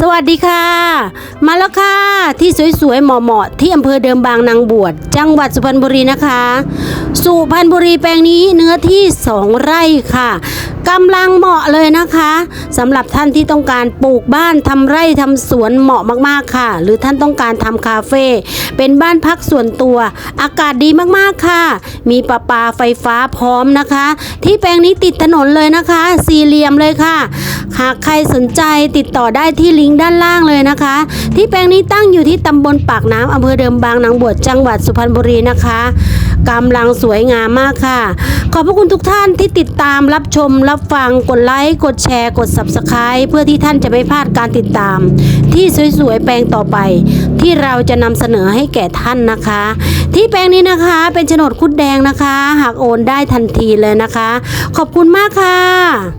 สวัสดีค่ะ มาแล้วค่ะ ที่สวยๆเหมาะๆที่อำเภอเดิมบางนางบวชจังหวัดสุพรรณบุรีนะคะ สุพรรณบุรีแปลงนี้เนื้อที่ 2 ไร่ค่ะกำลังเหมาะเลยนะคะสำหรับท่านที่ต้องการปลูกบ้านทำไร่ทำสวนเหมาะมากๆค่ะ หรือท่านต้องการทำคาเฟ่เป็นบ้านพักส่วนตัว อากาศดีมากๆค่ะ มีประปาไฟฟ้าพร้อมนะคะ ที่แปลงนี้ติดถนนเลยนะคะ สี่เหลี่ยมเลยค่ะ หากใครสนใจติดต่อได้ที่ลิงก์ด้านล่างเลยนะคะ ที่แปลงนี้ตั้งอยู่ที่ตำบลปากน้ำอำเภอเดิมบางนางบวชจังหวัดสุพรรณบุรีนะคะกำลังสวยงามมากค่ะ ขอบพระคุณทุกท่านที่ติดตามรับชมรับฟังกดไลค์ กดแชร์ กด Subscribe เพื่อที่ท่านจะไม่พลาดการติดตาม ที่สวยๆแปลงต่อไป ที่เราจะนำเสนอให้แก่ท่านนะคะ ที่แปลงนี้นะคะเป็นโฉนดคุดแดงนะคะ หากโอนได้ทันทีเลยนะคะ ขอบคุณมากค่ะ